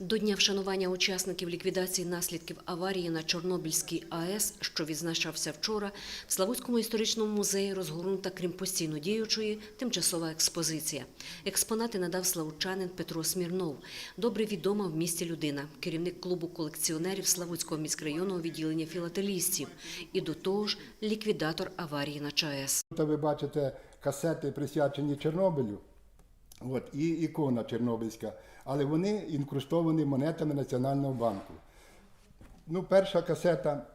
До дня вшанування учасників ліквідації наслідків аварії на Чорнобильській АЕС, що відзначався вчора, в Славутському історичному музеї розгорнута, крім постійно діючої, тимчасова експозиція. Експонати надав славучанин Петро Смірнов, добре відома в місті людина, керівник клубу колекціонерів Славутського міськрайонного відділення філателістів і до того ж ліквідатор аварії на ЧАЕС. Тут ви бачите касети, присвячені Чорнобилю. От, і ікона Чорнобильська, але вони інкрустовані монетами Національного банку. Ну, перша касета,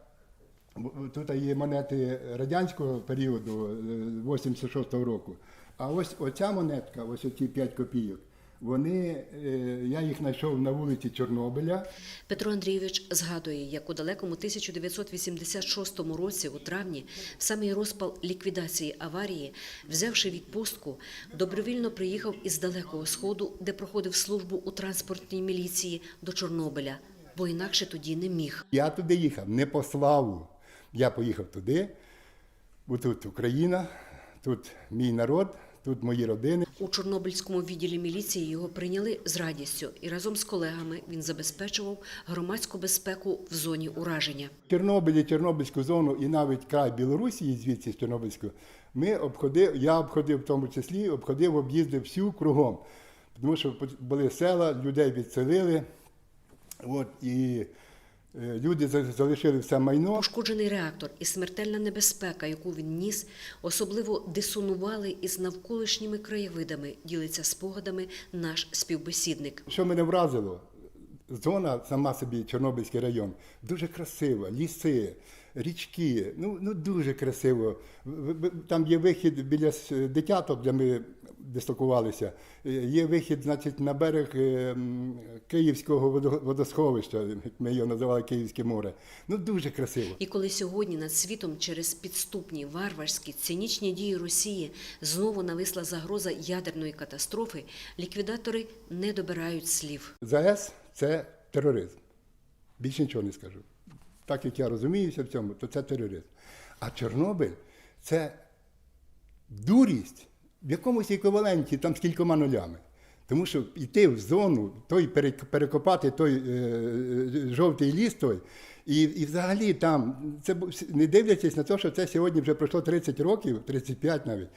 тут є монети радянського періоду, е, 86-го року. А ось оця монетка, ось оці 5 копійок, вони, е, я їх знайшов на вулиці Чорнобиля. Петро Андрійович згадує, як у далекому 1986 році, у травні, в самий розпал ліквідації аварії, взявши відпустку, добровільно приїхав із далекого сходу, де проходив службу у транспортній міліції до Чорнобиля, бо інакше тоді не міг. Я туди їхав не по славу. Я поїхав туди, бо тут Україна, тут мій народ, тут мої родини. У Чорнобильському відділі міліції його прийняли з радістю, і разом з колегами він забезпечував громадську безпеку в зоні ураження. Чорнобилі, Чорнобильську зону і навіть край Білорусі, звідси з Чорнобильського, ми обходив, я обходив в тому числі, обходив, об'їздив всю кругом. Тому що були села, людей відселили. От, і люди за- залишили все майно. Пошкоджений реактор і смертельна небезпека, яку він ніс, особливо дисонували із навколишніми краєвидами, ділиться спогадами наш співбесідник. Що мене вразило, зона, сама собі Чорнобильський район, дуже красива, ліси, річки, ну, ну дуже красиво. Там є вихід біля дитяток, де ми дислокувалися. Є вихід, значить, на берег е, Київського водо- водосховища, як ми його називали Київське море. Ну дуже красиво. І коли сьогодні над світом через підступні, варварські, цинічні дії Росії знову нависла загроза ядерної катастрофи, ліквідатори не добирають слів. ЗАЕС це тероризм. Більше нічого не скажу. Так як я розуміюся в цьому, то це тероризм. А Чорнобиль це дурість в якомусь еквіваленті там з кількома нулями. Тому що йти в зону, той перек- перекопати той е, е, жовтий ліс той, і, і взагалі там, це не дивлячись на те, що це сьогодні вже пройшло 30 років, 35 навіть,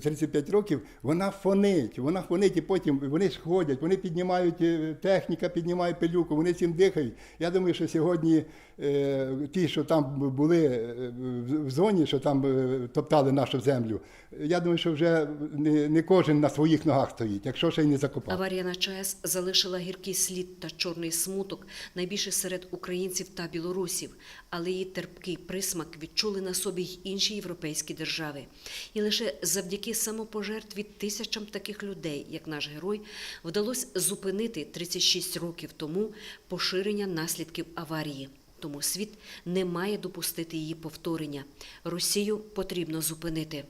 35 років, вона фонить, вона фонить, і потім вони ж ходять, вони піднімають, е, техніка піднімає пилюку, вони цим дихають. Я думаю, що сьогодні е, ті, що там були е, в- зоні, що там е, топтали нашу землю, я думаю, що вже не, не кожен на своїх ногах стоїть, якщо ще й не закопав. Аварія на ЧАЕС залишила гіркий слід та чорний смуток найбільше серед українців та білорусів, але її терпкий присмак відчули на собі й інші європейські держави. І лише завдяки самопожертві тисячам таких людей, як наш герой, вдалося зупинити 36 років тому поширення наслідків аварії. Тому світ не має допустити її повторення. Росію потрібно зупинити.